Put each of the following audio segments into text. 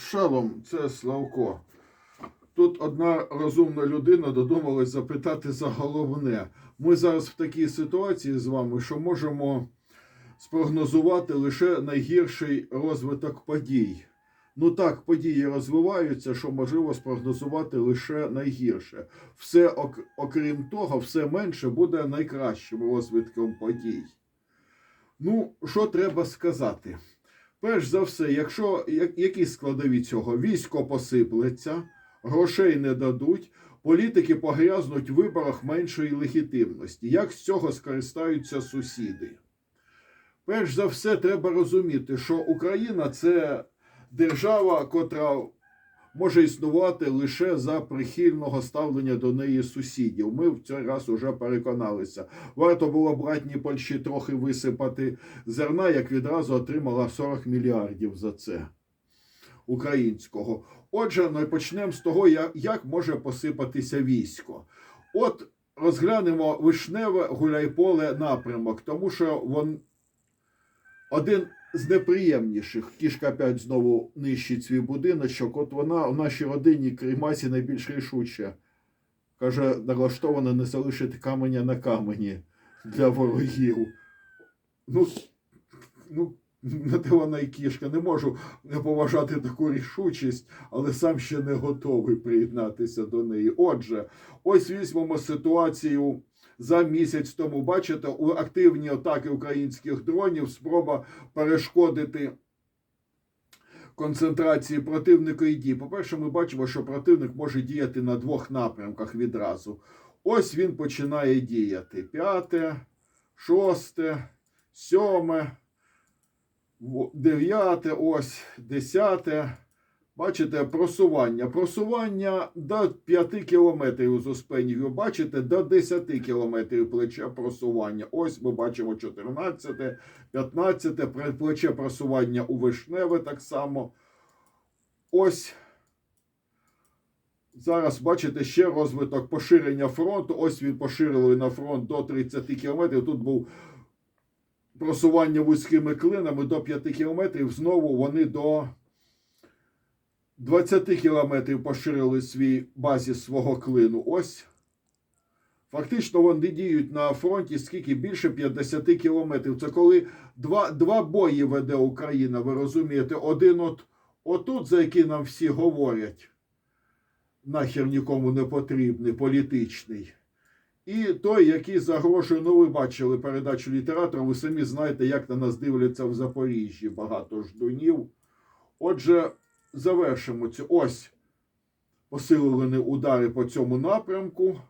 Шалом, це Славко. Тут одна розумна людина додумалась запитати за головне. Ми зараз в такій ситуації з вами, що можемо спрогнозувати лише найгірший розвиток подій. Ну так, події розвиваються, що можливо спрогнозувати лише найгірше. Все, ок- окрім того, все менше буде найкращим розвитком подій. Ну, що треба сказати? Перш за все, якщо які складові цього військо посиплеться, грошей не дадуть, політики погрязнуть в виборах меншої легітимності. Як з цього скористаються сусіди? Перш за все, треба розуміти, що Україна це держава, котра може існувати лише за прихильного ставлення до неї сусідів. Ми в цей раз уже переконалися. Варто було братній Польщі трохи висипати зерна, як відразу отримала 40 мільярдів за це українського. Отже, ну і почнемо з того, як може посипатися військо. От розглянемо вишневе гуляйполе напрямок, тому що він один з неприємніших. Кішка опять знову нищить свій будиночок. От вона в нашій родині Кримасі найбільш рішуче. Каже, налаштована не залишити каменя на камені для ворогів. Ну, ну, на те вона і кішка. Не можу не поважати таку рішучість, але сам ще не готовий приєднатися до неї. Отже, ось візьмемо ситуацію за місяць тому. Бачите, у активні атаки українських дронів, спроба перешкодити концентрації противника і дій. По-перше, ми бачимо, що противник може діяти на двох напрямках відразу. Ось він починає діяти. П'яте, шосте, сьоме, дев'яте, ось, десяте. Бачите, просування. Просування до 5 кілометрів з Успенів. Бачите, до 10 кілометрів плече просування. Ось ми бачимо 14, 15, плече просування у Вишневе так само. Ось. Зараз бачите ще розвиток поширення фронту. Ось він поширили на фронт до 30 кілометрів. Тут був просування вузькими клинами до 5 кілометрів. Знову вони до 20 кілометрів поширили свій базіс свого клину. Ось. Фактично вони діють на фронті скільки більше 50 кілометрів. Це коли два, два бої веде Україна, ви розумієте, один от отут, за який нам всі говорять, нахер нікому не потрібний, політичний. І той, який загрожує, ну ви бачили передачу літератора, ви самі знаєте, як на нас дивляться в Запоріжжі багато ждунів. Отже, завершимо цю. Ось посилені удари по цьому напрямку.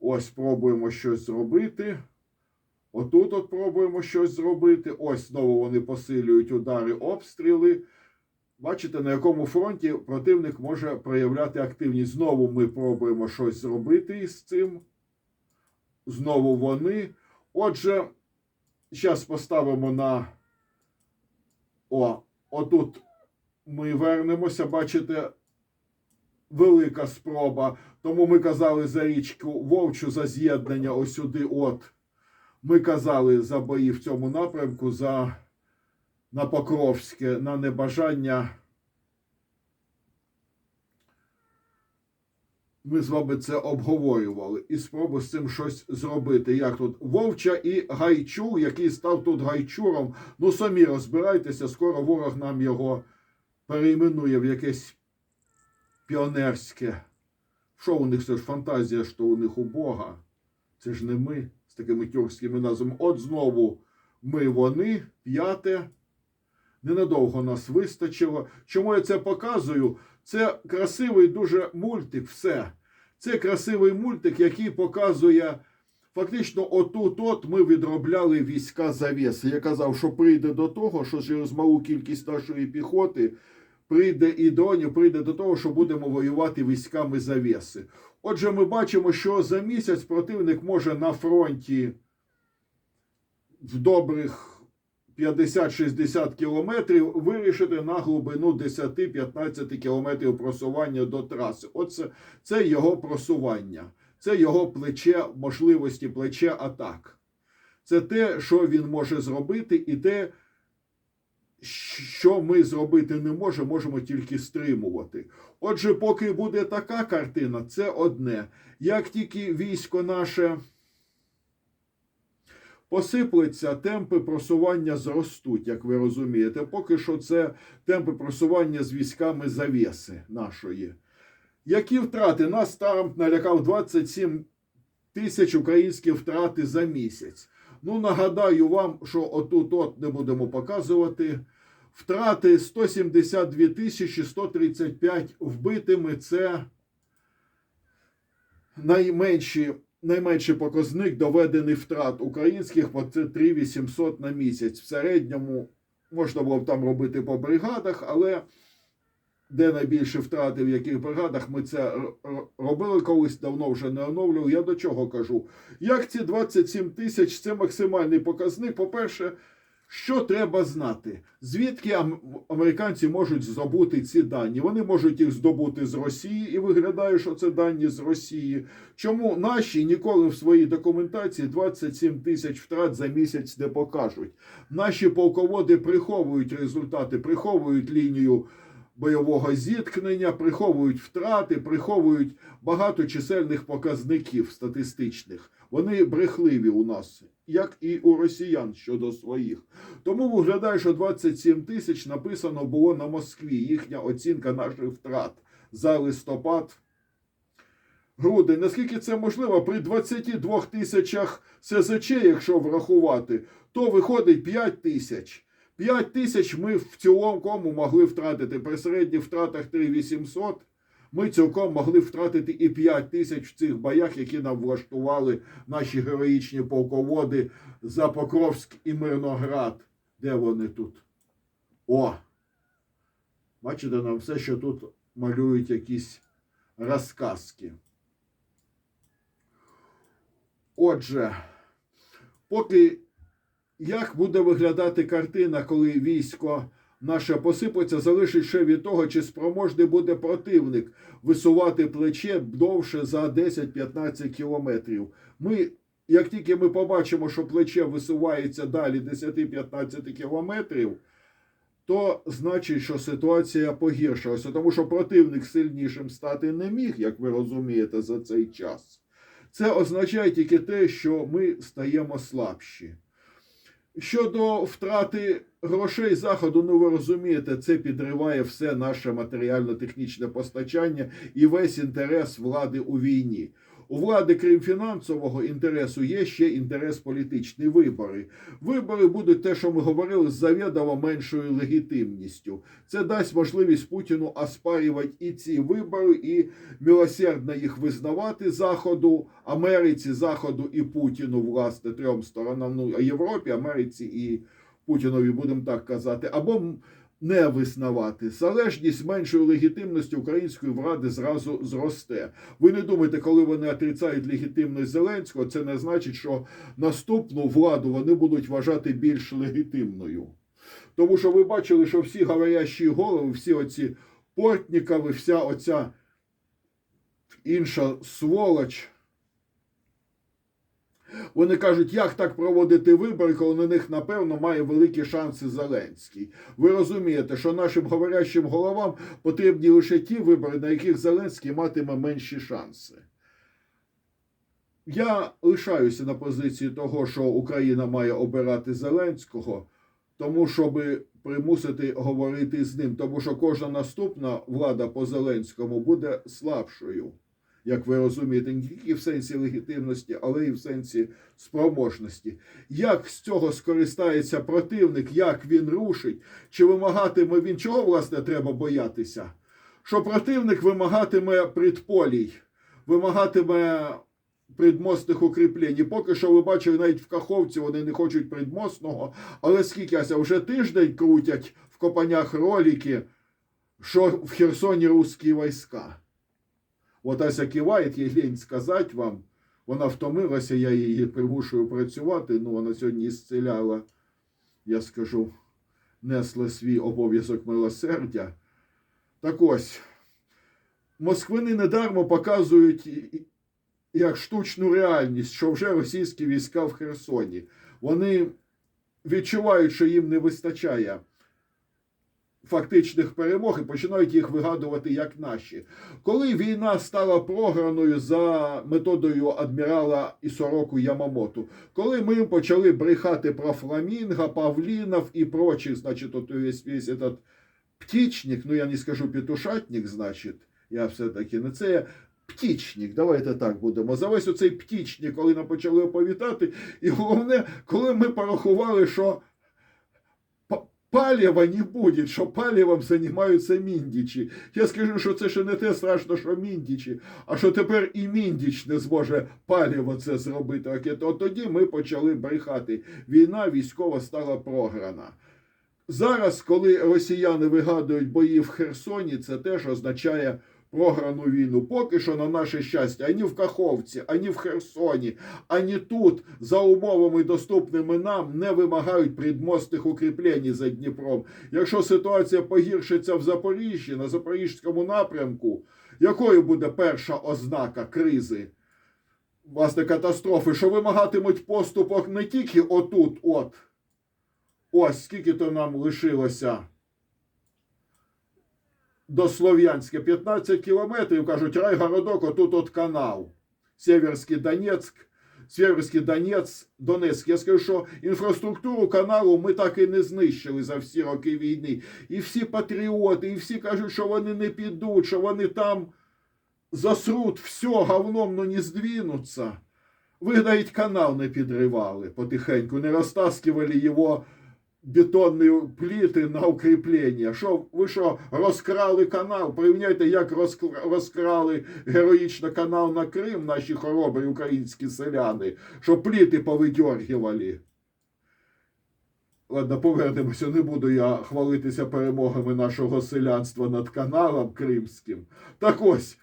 Ось пробуємо щось зробити. Отут от пробуємо щось зробити. Ось знову вони посилюють удари, обстріли. Бачите, на якому фронті противник може проявляти активність. Знову ми пробуємо щось зробити із цим. Знову вони. Отже, зараз поставимо на. О, отут ми вернемося, бачите, велика спроба. Тому ми казали за річку Вовчу, за з'єднання ось сюди. От. Ми казали за бої в цьому напрямку, за на Покровське, на небажання. Ми з вами це обговорювали і спробу з цим щось зробити. Як тут Вовча і Гайчур, який став тут гайчуром. Ну самі розбирайтеся, скоро ворог нам його перейменує в якесь піонерське. Що у них це ж фантазія, що у них у Бога? Це ж не ми з такими тюркськими назвами. От знову ми вони, п'яте. Ненадовго нас вистачило. Чому я це показую? Це красивий дуже мультик, все. Це красивий мультик, який показує. Фактично, отут от ми відробляли війська завіси. Я казав, що прийде до того, що через малу кількість нашої піхоти прийде і дронів, прийде до того, що будемо воювати військами завіси. Отже, ми бачимо, що за місяць противник може на фронті в добрих 50-60 кілометрів вирішити на глибину 10-15 кілометрів просування до траси. Оце це його просування, це його плече, можливості плече атак. Це те, що він може зробити, і те, що ми зробити не можемо, можемо тільки стримувати. Отже, поки буде така картина, це одне. Як тільки військо наше посиплеться, темпи просування зростуть, як ви розумієте. Поки що це темпи просування з військами завіси нашої. Які втрати? Нас Трамп налякав 27 тисяч українських втрати за місяць. Ну, нагадаю вам, що отут от не будемо показувати. Втрати 172 тисячі 135 вбитими. Це найменші, найменший показник доведений втрат українських, бо це 3800 на місяць. В середньому можна було б там робити по бригадах, але де найбільше втрати, в яких бригадах ми це робили колись, давно вже не оновлював. Я до чого кажу? Як ці 27 тисяч це максимальний показник? По-перше, що треба знати? Звідки американці можуть здобути ці дані? Вони можуть їх здобути з Росії, і виглядає, що це дані з Росії. Чому наші ніколи в своїй документації 27 тисяч втрат за місяць не покажуть? Наші полководи приховують результати, приховують лінію бойового зіткнення, приховують втрати, приховують багато чисельних показників статистичних. Вони брехливі у нас, як і у росіян щодо своїх. Тому виглядає, що 27 тисяч написано було на Москві. Їхня оцінка наших втрат за листопад. Грудень, наскільки це можливо, при 22 тисячах СЗЧ, якщо врахувати, то виходить 5 тисяч. 5 тисяч ми в цілому могли втратити. При середніх втратах 3800 ми цілком могли втратити і 5 тисяч в цих боях, які нам влаштували наші героїчні полководи за Покровськ і Мирноград. Де вони тут? О! Бачите, нам все, що тут малюють якісь розказки. Отже, поки як буде виглядати картина, коли військо наше посипеться, залежить ще від того, чи спроможний буде противник висувати плече довше за 10-15 кілометрів. Ми, як тільки ми побачимо, що плече висувається далі 10-15 кілометрів, то значить, що ситуація погіршилася, тому що противник сильнішим стати не міг, як ви розумієте, за цей час. Це означає тільки те, що ми стаємо слабші. Щодо втрати грошей заходу, ну ви розумієте, це підриває все наше матеріально-технічне постачання і весь інтерес влади у війні. У влади, крім фінансового інтересу, є ще інтерес політичний вибори. Вибори будуть те, що ми говорили, з завідомо меншою легітимністю. Це дасть можливість Путіну оспарювати і ці вибори, і милосердно їх визнавати Заходу, Америці, Заходу і Путіну, власне, трьом сторонам. Ну, Європі, Америці і Путінові, будемо так казати, або не визнавати. Залежність меншої легітимності української влади зразу зросте. Ви не думайте, коли вони отрицають легітимність Зеленського, це не значить, що наступну владу вони будуть вважати більш легітимною. Тому що ви бачили, що всі говорящі голови, всі оці Портнікови, вся оця інша сволоч. Вони кажуть, як так проводити вибори, коли на них, напевно, має великі шанси Зеленський. Ви розумієте, що нашим говорящим головам потрібні лише ті вибори, на яких Зеленський матиме менші шанси. Я лишаюся на позиції того, що Україна має обирати Зеленського, тому щоб примусити говорити з ним, тому що кожна наступна влада по Зеленському буде слабшою як ви розумієте, не тільки в сенсі легітимності, але й в сенсі спроможності. Як з цього скористається противник, як він рушить, чи вимагатиме він чого, власне, треба боятися? Що противник вимагатиме предполій, вимагатиме предмостних укріплень. І Поки що ви бачили, навіть в Каховці вони не хочуть предмостного, але скільки ася вже тиждень крутять в копанях ролики, що в Херсоні русські війська. От Ася киває, їй лінь сказати вам. Вона втомилася, я її примушую працювати. Ну, вона сьогодні зціляла, я скажу, несла свій обов'язок милосердя. Так ось, москвини недармо показують як штучну реальність, що вже російські війська в Херсоні. Вони відчувають, що їм не вистачає фактичних перемог і починають їх вигадувати як наші. Коли війна стала програною за методою адмірала Ісороку Ямамоту, коли ми почали брехати про фламінга, павлінов і прочих, значить, от весь, весь этот птічник, ну я не скажу петушатник, значить, я все-таки не це. Птічник, давайте так будемо. За весь оцей птічник, коли нам почали оповідати. І головне, коли ми порахували, що па- палива не буде, що палівом займаються міндічі. Я скажу, що це ще не те страшно, що міндічі, а що тепер і міндіч не зможе паліво це зробити. От тоді ми почали брехати. Війна військова стала програна. Зараз, коли росіяни вигадують бої в Херсоні, це теж означає програну війну. Поки що, на наше щастя, ані в Каховці, ані в Херсоні, ані тут, за умовами доступними нам, не вимагають предмостних укріплень за Дніпром. Якщо ситуація погіршиться в Запоріжжі, на Запорізькому напрямку, якою буде перша ознака кризи? Власне, катастрофи, що вимагатимуть поступок не тільки отут, от. Ось скільки то нам лишилося до Слов'янська. 15 кілометрів, кажуть, райгородок, отут от канал. Северський Донецьк, Северський Донець, Донецьк. Я скажу, що інфраструктуру каналу ми так і не знищили за всі роки війни. І всі патріоти, і всі кажуть, що вони не підуть, що вони там засрут, все, говном, ну не здвинуться. Ви навіть канал не підривали потихеньку, не розтаскивали його бетонні пліти на укріплення. Що ви що, розкрали канал? Порівняйте, як розкрали героїчно канал на Крим наші хоробрі українські селяни, що пліти повидьоргували. Ладно, повернемося, не буду я хвалитися перемогами нашого селянства над каналом Кримським. Так ось,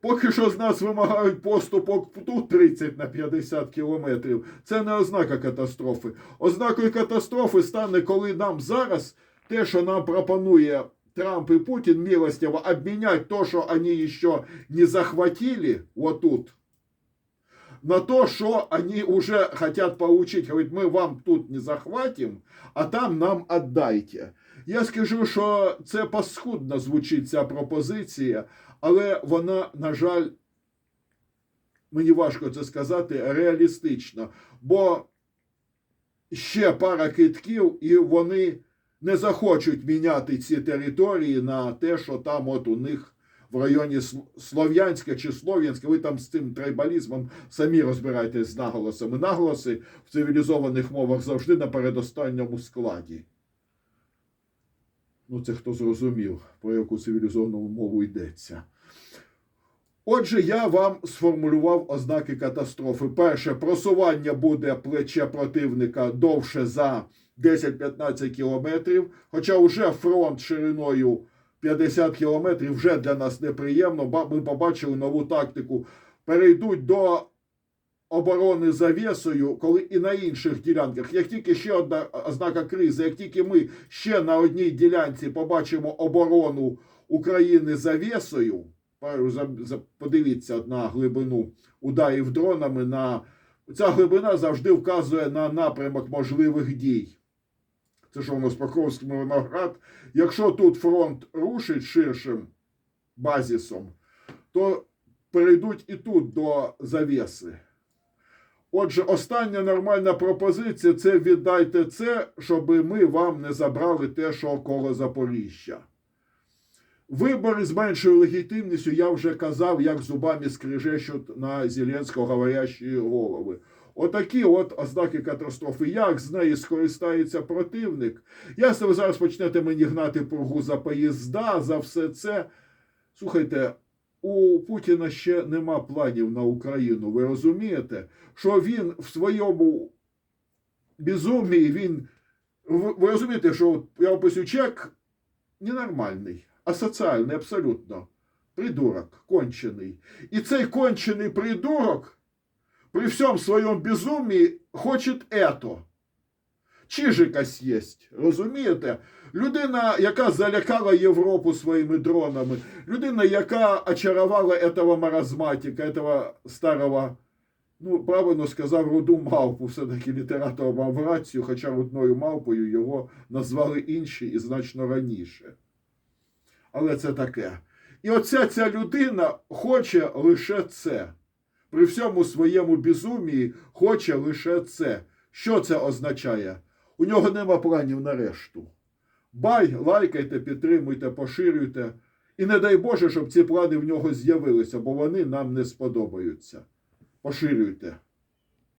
поки що з нас вимагають поступок тут 30 на 50 кілометрів. Це не ознака катастрофи. Ознакою катастрофи стане, коли нам зараз те, що нам пропонує Трамп і Путін милостиво обмінять то, що вони ще не захватили вот тут, на то, что они уже хотят получить. Говорит, мы вам тут не захватим, а там нам отдайте. Я скажу, що це паскудно звучить ця пропозиція, але вона, на жаль, мені важко це сказати, реалістично. Бо ще пара китків, і вони не захочуть міняти ці території на те, що там от у них в районі Слов'янська чи Слов'янська. Ви там з цим трайбалізмом самі розбираєтесь з наголосами. Наголоси в цивілізованих мовах завжди на передостанньому складі. Ну, це хто зрозумів, про яку цивілізовану мову йдеться. Отже, я вам сформулював ознаки катастрофи. Перше, просування буде плече противника довше за 10-15 кілометрів, хоча вже фронт шириною 50 кілометрів вже для нас неприємно. Ми побачили нову тактику. Перейдуть до оборони завісою, коли і на інших ділянках, як тільки ще одна ознака кризи, як тільки ми ще на одній ділянці побачимо оборону України завісою, подивіться на глибину ударів дронами. На ця глибина завжди вказує на напрямок можливих дій. Це що у нас Покровський Мирноград. Якщо тут фронт рушить ширшим базісом, то перейдуть і тут до завіси. Отже, остання нормальна пропозиція це віддайте це, щоб ми вам не забрали те, що коло Запоріжжя. Вибори з меншою легітимністю я вже казав, як зубами скрижещуть на Зеленського говорящі голови. Отакі от ознаки катастрофи. Як з неї скористається противник? Ясно, ви зараз почнете мені гнати пургу за поїзда, за все це. Слухайте, у Путіна ще нема планів на Україну. Ви розумієте, що він в своєму безумії, він. Ви розумієте, що я описую чек ненормальний, асоціальний абсолютно. Придурок, кончений. І цей кончений придурок при всьому своєму безумії хоче ето. Чижикась єсть, розумієте? Людина, яка залякала Європу своїми дронами, людина, яка очарувала этого маразматика, этого старого Ну, правильно сказав руду мавпу, все-таки літератор мав рацію, хоча рудною мавпою його назвали інші і значно раніше. Але це таке. І оця ця людина хоче лише це. При всьому своєму безумії хоче лише це. Що це означає? У нього нема планів на решту. Бай, лайкайте, підтримуйте, поширюйте. І не дай Боже, щоб ці плани в нього з'явилися, бо вони нам не сподобаються. Поширюйте.